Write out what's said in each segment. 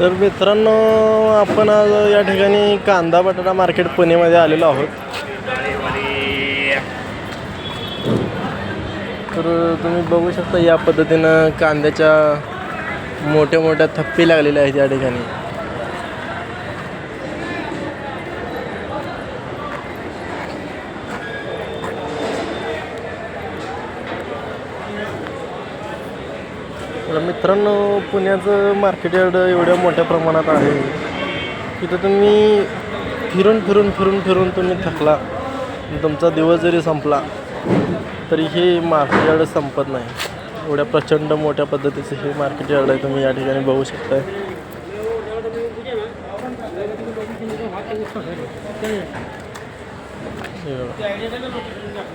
तर मित्रांनो आपण आज या ठिकाणी कांदा बटाटा मार्केट पुणेमध्ये आलेलो आहोत. तर तुम्ही बघू शकता या पद्धतीनं कांद्याच्या मोठ्या मोठ्या थप्पी लागलेल्या आहेत या ठिकाणी. तर मित्रांनो पुण्याचं मार्केट यार्ड एवढ्या मोठ्या प्रमाणात आहे. तिथं तुम्ही फिरून फिरून फिरून फिरून तुम्ही थकला. तुमचा दिवस जरी संपला तरी हे मार्केट यार्ड संपत नाही. एवढ्या प्रचंड मोठ्या पद्धतीचं हे मार्केट यार्ड आहे तुम्ही या ठिकाणी बघू शकताय.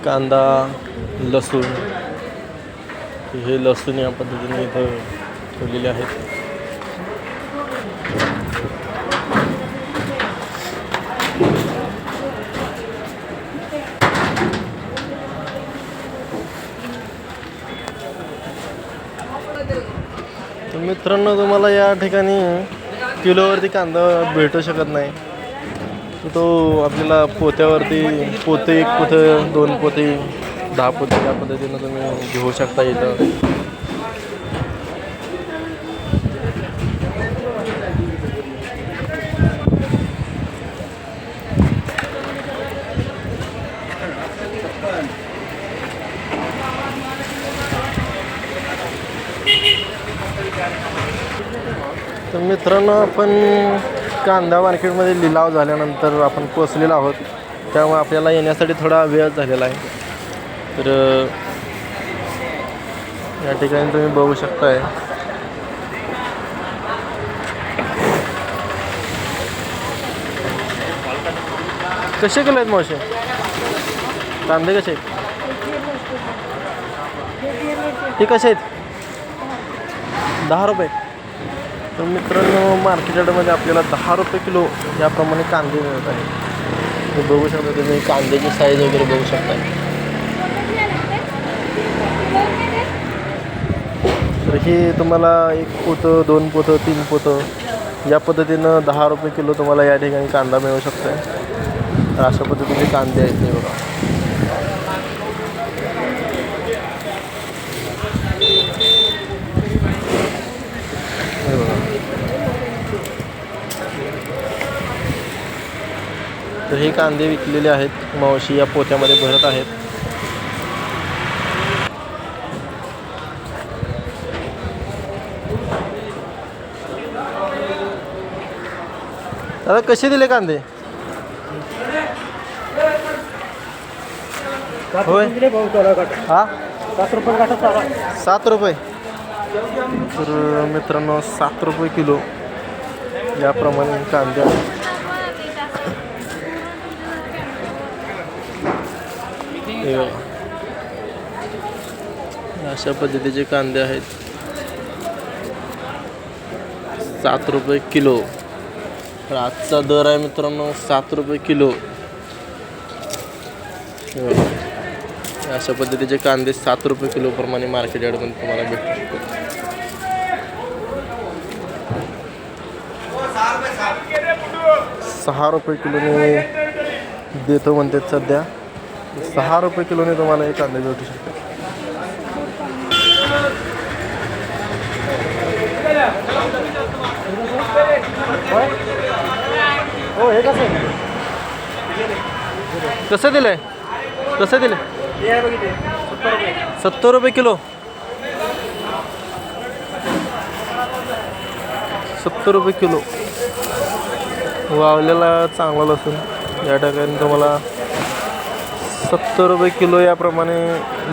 कांदा लसूण हे लसूण या पद्धतीने इथं ठेवलेले आहेत. तर मित्रांनो तुम्हाला या ठिकाणी किलोवरती कांदा भेटू शकत नाही. तो आपल्याला पोत्यावरती पोते एक पोतं दोन पोते दहा पोते त्या पद्धतीनं तुम्ही घेऊ शकता इथं. तर मित्रांनो आपण कांदा मार्केटमध्ये लिलाव झाल्यानंतर आपण पोचलेलो आहोत. त्यामुळे आपल्याला येण्यासाठी थोडा वेळ झालेला आहे. तर या ठिकाणी तुम्ही बघू शकताय. कसे किलो आहेत मावशे? कांदे कसे आहेत? हे कसे आहेत? दहा रुपये. तर मित्रांनो मार्केट यार्डमध्ये आपल्याला दहा रुपये किलो याप्रमाणे कांदे मिळत आहे बघू शकता तुम्ही कांद्याची साईज वगैरे बघू शकता. तर हे तुम्हाला एक पोतं दोन पोतं तीन पोतं. या पद्धतीनं दहा रुपये किलो तुम्हाला या ठिकाणी कांदा मिळू शकतो तर अशा पद्धतीचे कांदे आहेत हे बघा. बघा. तर हे कांदे विकलेले आहेत. मावशी या पोत्यामध्ये भरत आहेत. दादा कसे दिले कांदे? होय. हा? सात रुपये. सात रुपये तर मित्रांनो सात रुपये किलो याप्रमाणे कांदे आहेत. अशा पद्धतीचे कांदे आहेत. सात रुपये किलो. तर आजचा दर आहे मित्रांनो सात रुपये किलो. हो. अशा पद्धतीचे कांदे सात रुपये किलो प्रमाणे मार्केट यार्डमध्ये तुम्हाला भेटू शकतो सहा रुपये किलोने देतो म्हणतात सध्या. सहा रुपये किलोने तुम्हाला हे कांदे भेटू शकतात. हो हे कसं आहे? कसं दिलंय? कसं दिलं आहे सत्तर रुपये. सत्तर रुपये किलो. सत्तर रुपये किलो. वावलेला चांगला लसूण. या ठिकाणी तुम्हाला सत्तर रुपये किलो याप्रमाणे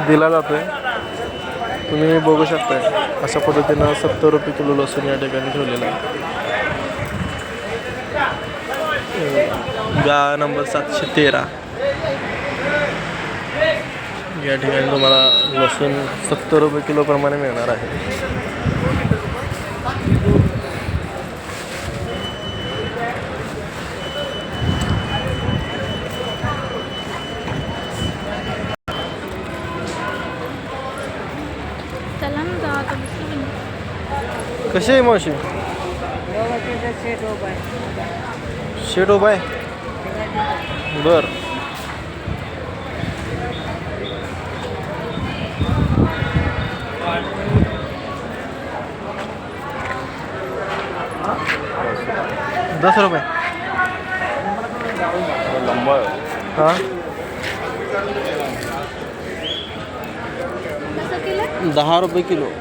दिला जातो आहे तुम्ही बघू शकताय अशा पद्धतीनं सत्तर रुपये किलो लसूण या ठिकाणी ठेवलेला आहे. गा नंबर सातशे तेरा. या ठिकाणी तुम्हाला लसूण सत्तर रुपये किलोप्रमाणे मिळणार आहे. कसे कशी आहे मावशी? आहे बर दस रुपये हाँ दहा रुपये किलो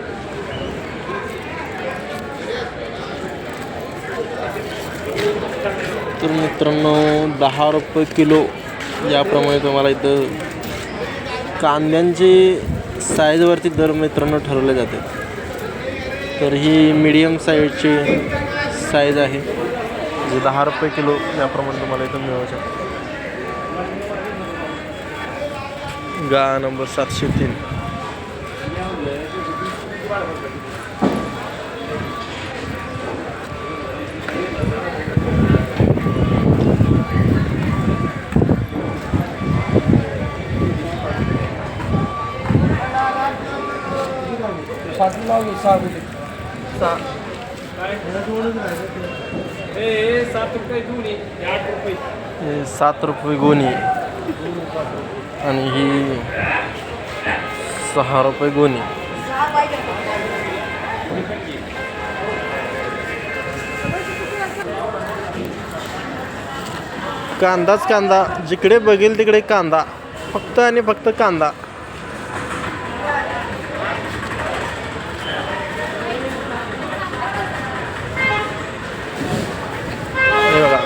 तर मित्रांनो दहा रुपये किलो याप्रमाणे तुम्हाला इथं कांद्यांचे साईजवरती दर मित्रांनो ठरवले जाते. तर ही मिडियम साईजची साईज आहे जे दहा रुपये किलो याप्रमाणे तुम्हाला इथं मिळू शकते. गा नंबर सातशे तीन. लावली सहा हे सात रुपये गोणी आणि ही सहा रुपये गोणी कांदाच कांदा. जिकडे बघेल तिकडे कांदा. फक्त आणि फक्त कांदा हे बघा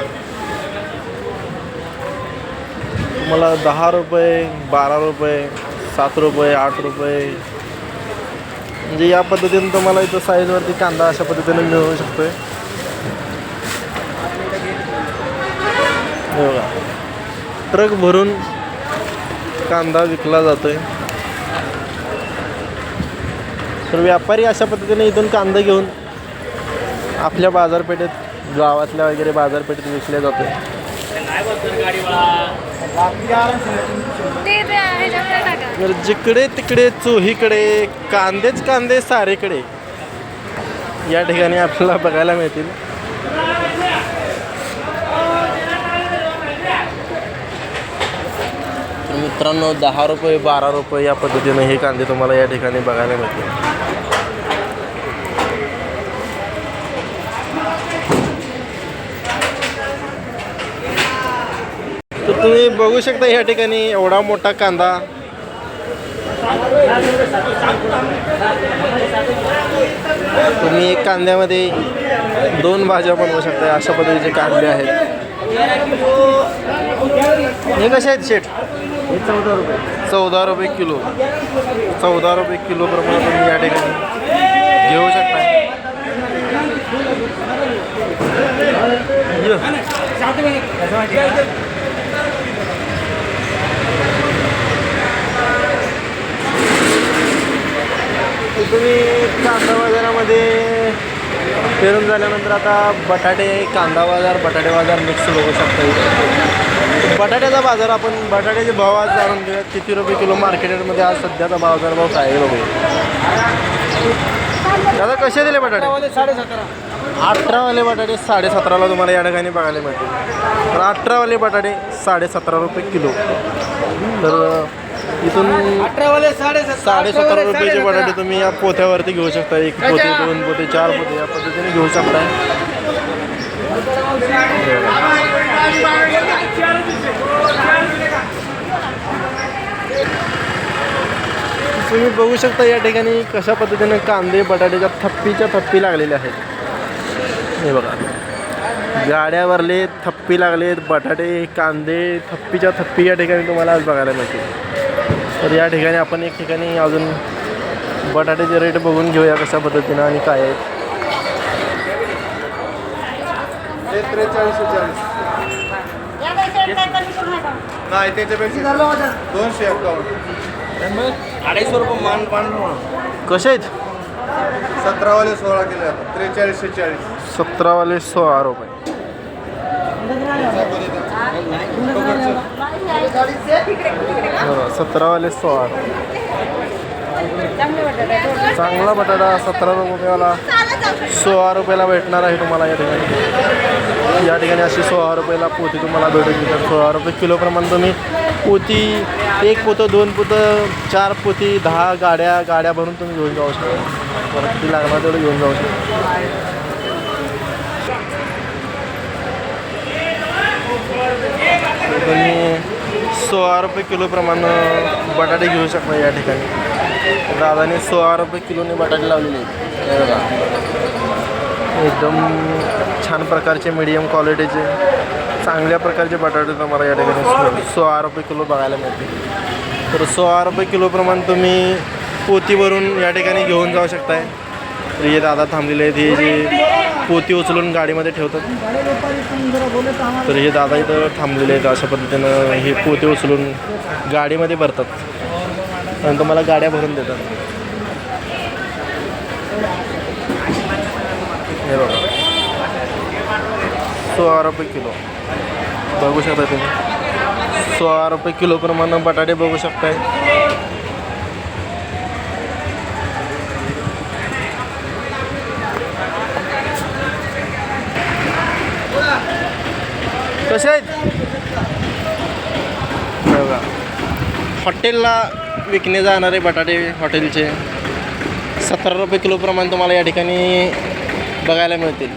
मला दहा रुपये बारा रुपये सात रुपये आठ रुपये. म्हणजे या पद्धतीने तुम्हाला इथं साईजवरती कांदा अशा पद्धतीने मिळू शकतो आहे बघा. ट्रक भरून कांदा विकला जातो आहे तर व्यापारी अशा पद्धतीने इथून कांदा घेऊन आपल्या बाजारपेठेत गावातल्या वगैरे बाजारपेठेत विकल्या आहे ते ते टाका. तर जिकडे तिकडे चोहीकडे कांदेच कांदे सारेकडे. या ठिकाणी आपल्याला बघायला मिळतील. मित्रांनो दहा रुपये बारा रुपये या पद्धतीने हे कांदे तुम्हाला या ठिकाणी बघायला मिळतील. तुम्ही बघू शकता या ठिकाणी एवढा मोठा कांदा. तुम्ही एक कांद्यामध्ये दोन भाज्या बनवू शकता अशा पद्धतीचे कांदे आहेत. हे कसे आहेत शेठ? चौदा रुपये. चौदा रुपये किलो. चौदा रुपये किलो प्रमाणे तुम्ही या ठिकाणी घेऊ शकता. य. तुम्ही कांदा बाजारामध्ये फिरून झाल्यानंतर आता बटाटे कांदा बाजार बटाटे बाजार मिक्स बघू शकता. बटाट्याचा बाजार आपण बटाट्याचे भाव आज जाणून घेऊयात. किती रुपये किलो मार्केटमध्ये आज सध्याचा बाजार भाव काय बघूया. दादा कसे दिले बटाटे? साडेसतरा. अठरावाले बटाटे साडेसतराला तुम्हाला या ठिकाणी बघायला मिळतील. तर अठरावाले बटाटे साडेसतरा रुपये किलो. तर इथून साडेसतरा साडेसतरा रुपयाचे बटाटे तुम्ही या पोथ्यावरती घेऊ शकता. एक पोते दोन पोते चार पोते या पद्धतीने घेऊ शकताय तुम्ही बघू शकता या ठिकाणी कशा पद्धतीने कांदे बटाट्याच्या थप्पीच्या थप्पी लागलेल्या आहेत. हे बघा. गाड्यावरले थप्पी लागलेत बटाटे कांदे थप्पीच्या थप्पी या ठिकाणी तुम्हाला आज बघायला मिळतील. तर या ठिकाणी आपण एक ठिकाणी अजून बटाट्याचे रेट बघून घेऊया कशा पद्धतीनं आणि काय आहेत नाही त्याच्यापेक्षा दोनशे एकावन्न अडीचशे रुपये मान कसे आहेत? सतरावाले सोळा केले आता. त्रेचाळीसशे चाळीस. सतरावाले सोळा रुपये. बरोबर सतरावाले सोळा. चांगला बटाटा सतरा रुपयाला सोळा रुपयाला भेटणार आहे तुम्हाला या ठिकाणी. या ठिकाणी अशी सोळा रुपयाला पोती तुम्हाला भेटून देतात. सोळा रुपये किलोप्रमाणे तुम्ही पोती एक पोतं दोन पोतं चार पोती दहा गाड्या गाड्या भरून तुम्ही घेऊन जाऊ शकता. परत किती लागणार तेवढं घेऊन जाऊ शकता. तुम्ही सोळा रुपये किलोप्रमाणे बटाटे घेऊ शकता या ठिकाणी. दादाने सोळा रुपये किलोने बटाटे लावलेले आहेत. बघा. एकदम छान प्रकारचे मीडियम क्वालिटीचे चांगल्या प्रकारचे बटाटे तुम्हाला या ठिकाणी सोळा रुपये किलो बघायला मिळतील. तर सोळा रुपये किलोप्रमाणे तुम्ही पोती भरून या ठिकाणी घेऊन जाऊ शकताय. तर हे दादा थांबलेले आहेत. हे जे पोती उचलून गाडीमध्ये ठेवतात. तर हे दादा इथं थांबलेले आहेत. अशा पद्धतीनं हे पोते उचलून गाडीमध्ये भरतात. आणि तुम्हाला गाड्या भरून देतात. हे बघा. सोळा रुपये किलो. बघू शकता तुम्ही. सोळा रुपये किलोप्रमाणे बटाटे बघू शकताय. कसे आहेत? बघा. हॉटेलला विकणे जाणारे बटाटे हॉटेलचे सतरा रुपये किलोप्रमाणे तुम्हाला या ठिकाणी बघायला मिळतील.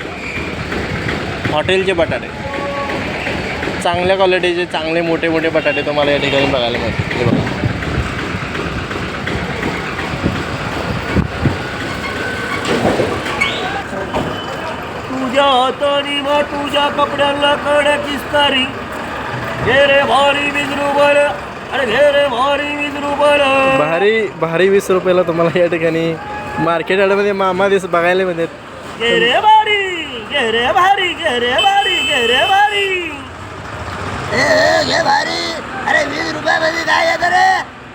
हॉटेलचे बटाटे. चांगल्या क्वालिटीचे चांगले मोठे मोठे बटाटे तुम्हाला या ठिकाणी बघायला मिळतील. हे बघा. तुझ्या हाताने मग तुझ्या कपड्याला कडक इस्तारी घे रे भारी विजरू बर अरे घे रे भारी विजरू बर भारी भारी वीस रुपयाला तुम्हाला या ठिकाणी मार्केट यार्डमध्ये मामा दिस बघायला मिळतात. घे रे भारी घे रे भारी घे रे भारी घे रे भारी. घे भारी. अरे वीस रुपयामध्ये काय येतं रे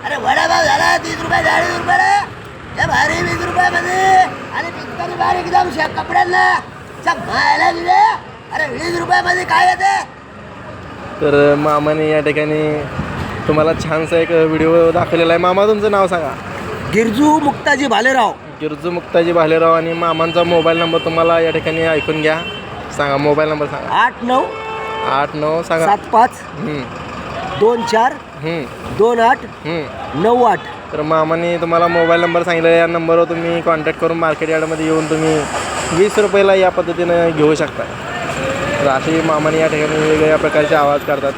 अरे वडापाव झाला तीस रुपये चाळीस रुपये रे. भारी वीस रुपयामध्ये. आणि पिचकारी भारी एकदम शे कपड्यांना. मायला दिले? अरे वीस रुपयामध्ये काय येते तर मामाने या ठिकाणी तुम्हाला छानसा एक व्हिडिओ दाखवलेला आहे. मामा तुमचं नाव सांगा. गिरजू मुक्ताजी भालेराव. गिरजू मुक्ताजी भालेराव आणि मामांचा मोबाईल नंबर तुम्हाला या ठिकाणी ऐकून घ्या. सांगा मोबाईल नंबर सांगा. आठ नऊ आठ नऊ सांगा. सात पाच दोन चार दोन आठ. नऊ आठ. तर मामाने तुम्हाला मोबाईल नंबर सांगितला या नंबरवर तुम्ही कॉन्टॅक्ट करून मार्केट यार्डमध्ये येऊन तुम्ही वीस रुपयाला या पद्धतीनं घेऊ शकता. तर असे मामाने या ठिकाणी वेगवेगळ्या प्रकारचे आवाज काढतात